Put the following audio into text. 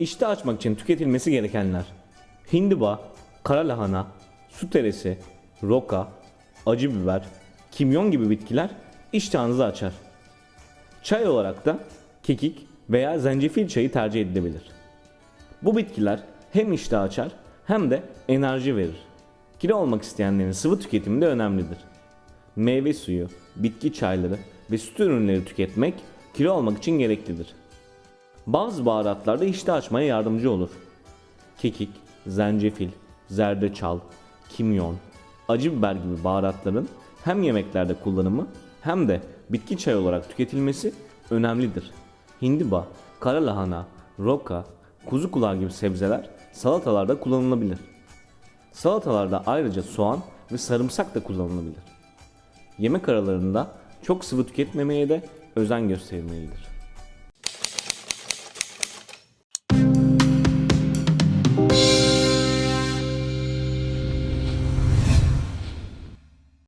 İştah açmak için tüketilmesi gerekenler. Hindiba, kara lahana, su teresi, roka, acı biber, kimyon gibi bitkiler iştahınızı açar. Çay olarak da kekik veya zencefil çayı tercih edilebilir. Bu bitkiler hem iştah açar hem de enerji verir. Kilo olmak isteyenlerin sıvı tüketimi de önemlidir. Meyve suyu, bitki çayları ve süt ürünleri tüketmek kilo olmak için gereklidir. Bazı baharatlar da iştah açmaya yardımcı olur. Kekik, zencefil, zerdeçal, kimyon, acı biber gibi baharatların hem yemeklerde kullanımı hem de bitki çayı olarak tüketilmesi önemlidir. Hindiba, kara lahana, roka, kuzu kulağı gibi sebzeler salatalarda kullanılabilir. Salatalarda ayrıca soğan ve sarımsak da kullanılabilir. Yemek aralarında çok sıvı tüketmemeye de özen gösterilmelidir.